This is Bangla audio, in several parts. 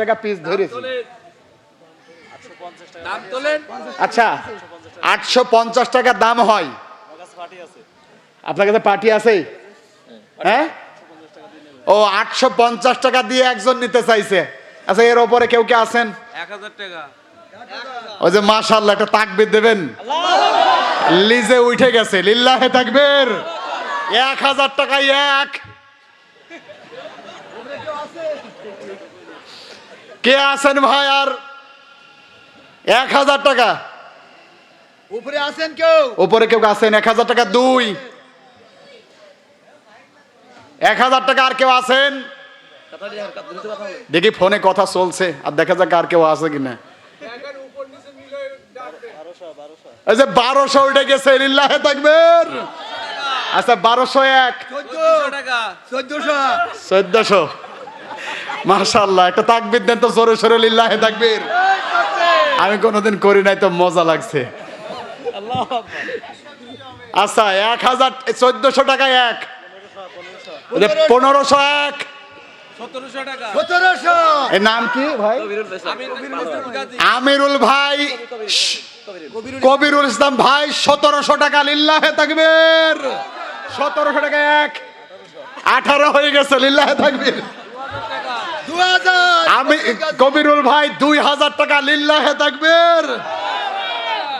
টাকা পিস ধরেছি। আচ্ছা আটশো পঞ্চাশ টাকা দাম হয়। আপনার কাছে পার্টি আছে? হ্যাঁ? ও আটশো পঞ্চাশ টাকা দিয়ে একজন নিতে চাইছে। আচ্ছা এর ওপরে কেউ কে আছেন? ওই যে মাশাল্লাহ একটা তাকবির দেবেন। লিজে উঠে গেছে লিল্লাহে তাকবীর। এক হাজার টাকায় এক। কে আছেন ভাই আর? এক হাজার টাকা। উপরে আছেন কেউ? উপরে কেউ আছেন? এক হাজার টাকা দুই। এক হাজার টাকা আর কেউ আছেন? দেখি ফোনে কথা চলছে আর দেখা যাক আর কেউ আছে কিনা। এই যে বারোশো উঠে গেছে লিল্লাহে থাকবেন আচ্ছা বারোশো এক। চোদ্দশো। চোদ্দশো। মাশাল্লাহ একটা তাকবির দেন তো জোরে সরে লিল্লাহে তাকবীর। আমি কোনোদিন করি নাই তো মজা লাগছে। আচ্ছা এক হাজার চোদ্দশো টাকা এক। পনেরোশো এক। নাম কি ভাই? আমিরুল ভাই কবিরুল ইসলাম ভাই সতেরোশো টাকা লিল্লাহে তাকবীর। সতেরোশো টাকা এক। আঠারো হয়ে গেছে লিল্লাহে তাকবীর। আমি, কবিরুল ভাই দুই হাজার টাকা লিল্লাহে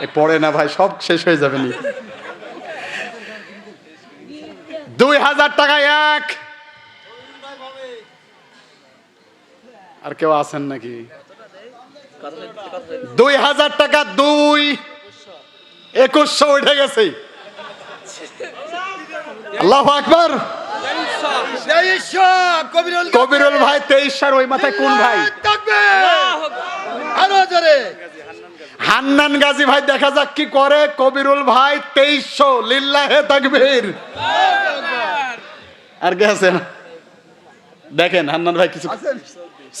এ পড়ে না ভাই, সব শেষ হয়ে যাবে নি। দুই হাজার টাকা এক। আর কেউ আছেন নাকি? দুই হাজার টাকা দুই। একুশশো উঠে গেছে। আল্লাহ আকবর। কবিরুল ভাই তেইশশার ওই মাথায় কোন ভাই? আরও জোরে। হান্নান গাজী ভাই দেখা যাক কি করে। কবিরুল ভাই তেইশশো লিল্লাহে তাকবীর। আর কে আছেন দেখেন হান্নান ভাই কিছু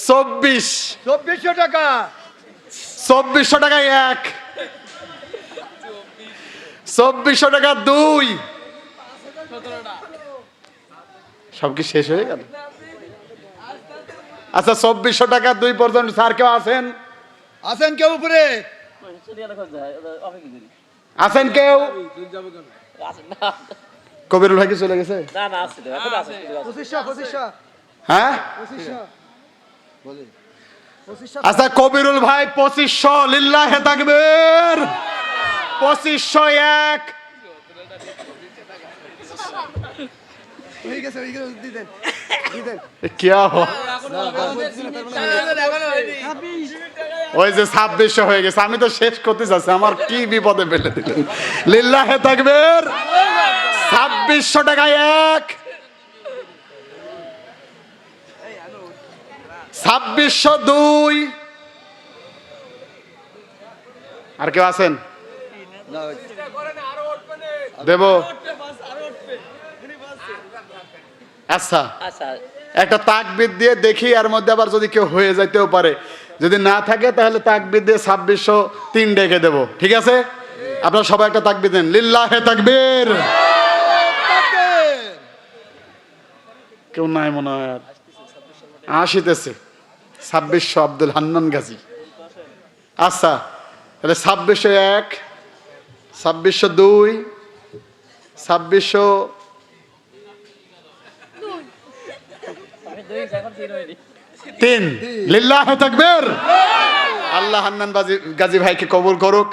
চব্বিশ। চব্বিশশো টাকা। চব্বিশশো টাকা এক। চব্বিশশো টাকা দুই। সব কি শেষ হয়ে গেল? আচ্ছা চব্বিশশো টাকা দুই পর্যন্ত স্যার কেউ আছেন? আছেন কেউ উপরে? আছেন কেউ? কবিরুল ভাই কি চলে গেছে? হ্যাঁ? আচ্ছা কবিরুল ভাই পঁচিশশো লিল্লাহে তাকবীর। পঁচিশশো এক। হয়ে গেছে হয়ে গেছে দিতেন দিতেন কিয়া হো ওই যে ছাব্বিশশো হয়ে গেছে আমি তো শেষ করতে চাচ্ছি আমার কি বিপদে ফেলে দিলেন লিল্লাহে তাকবীর ছাব্বিশশো টাকা এক ছাব্বিশশো দুই আর কেউ আছেন দেব আচ্ছা। একটা তাকবিদ দিয়ে দেখি এর মধ্যে আবার যদি কেউ হয়ে যাইতেও পারে। যদি না থাকে তাহলে তাকবিদ দিয়ে ছাব্বিশশো তিন ডেকে দেবো। ঠিক আছে? আপনারা সবাই একটা তাকবিদ দেন। লিল্লাহে তাকবীর। কেউ নাই মনে হয় আর। আসিতেছে। ছাব্বিশশো আব্দুল হান্নান গাজী। আচ্ছা তাহলে ছাব্বিশশো এক ছাব্বিশশো দুই ছাব্বিশশো তিন লিল্লাহ তাকবীর। আল্লাহ হান্নান গাজী ভাইকে কবুল করুক।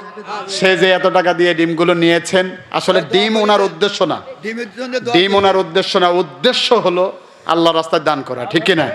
সে যে এত টাকা দিয়ে ডিমগুলো নিয়েছেন আসলে ডিম ওনার উদ্দেশ্য না। ডিমের জন্য দোয়া ডিম ওনার উদ্দেশ্য না উদ্দেশ্য হলো আল্লাহ রাস্তায় দান করা ঠিক কিনা